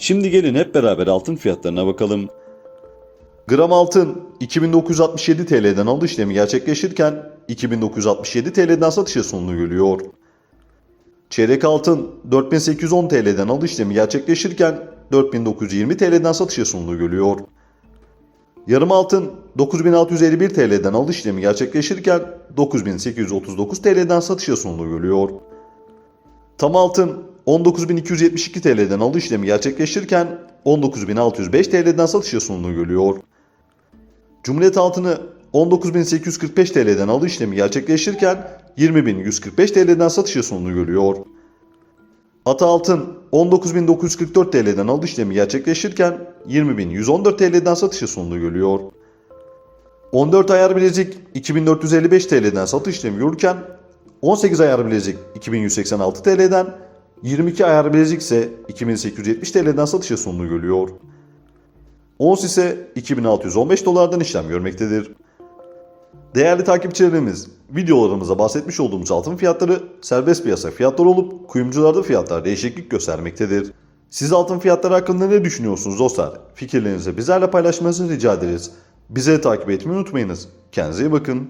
Şimdi gelin hep beraber altın fiyatlarına bakalım. Gram altın 2967 TL'den alış işlemi gerçekleşirken 2967 TL'den satışa sonunu görüyor. Çeyrek altın 4810 TL'den alış işlemi gerçekleşirken 4920 TL'den satışa sonunu görüyor. Yarım altın 9651 TL'den alış işlemi gerçekleşirken 9839 TL'den satışa sonunu görüyor. Tam altın 19.272 TL'den alış işlemi gerçekleşirken 19.605 TL'den satışa sonunu görüyor. Cumhuriyet altını 19.845 TL'den alış işlemi gerçekleşirken 20.145 TL'den satışa sonunu görüyor. Ata altın 19.944 TL'den alış işlemi gerçekleşirken 20.114 TL'den satışa sonunu görüyor. 14 ayar bilezik 2455 TL'den satış işlemi görürken 18 ayar bilezik 2186 TL'den 22 ayar bilezik ise 2870 TL'den satışa sonunu görüyor. Ons ise 2615 dolardan işlem görmektedir. Değerli takipçilerimiz, videolarımızda bahsetmiş olduğumuz altın fiyatları serbest piyasa fiyatları olup kuyumcularda fiyatlar değişiklik göstermektedir. Siz altın fiyatları hakkında ne düşünüyorsunuz dostlar? Fikirlerinizi bizlerle paylaşmanızı rica ederiz. Bizi takip etmeyi unutmayınız. Kendinize iyi bakın.